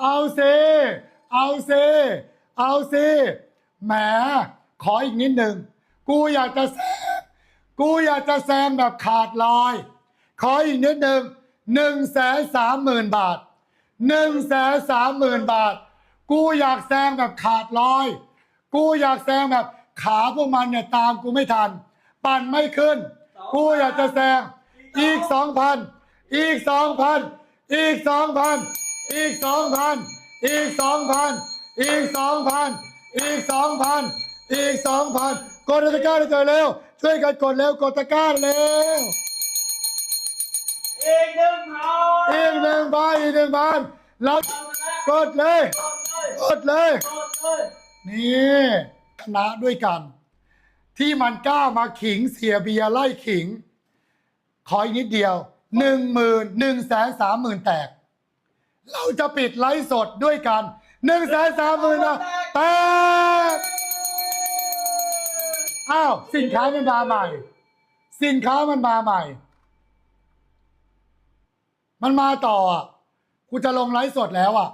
เอาสิเอาสิเอาสิแหมขออีกนิดหนึ่ง กูอยากจะแซงกูอยากจะแซงแบบขาดลอย ขออีกนิดหนึ่งหนึ่งแสนสามหมื่นบาทหนึ่งแสนสามหมื่นบาท กูอยากแซงแบบขาดลอย กูอยากแซงแบบขาพวกมันเนี่ยตามกูไม่ทัน ปั่นไม่ขึ้น กูอยากจะแซงอีกสองพันอีกสองพัน อีกสองพันอีกสองพันอีกสองพันอีกสองพันอีกสองพันอีกสองพันกดตะกร้าเลยเจอเร็วช่วยกันกดเร็วกดตะกร้าเร็วอีกหนึ่งพันอีกหนึ่งพันอีกหนึ่งพันเรากดเลยกดเลยกดเลยนี่ชนะด้วยกัน ที่มันกล้ามาขิงเสียเบียร์ไล่ขิง ขออีกนิดเดียว หนึ่งหมื่นหนึ่งแสนสามหมื่นแตก เราจะปิดไลฟ์สดด้วยกันหนึ่งแสนสามหมื่นแตกอ้าวสินค้ามันมาใหม่ สินค้ามันมาใหม่ มันมาต่ออะกูจะลงไลฟ์สดแล้วอะ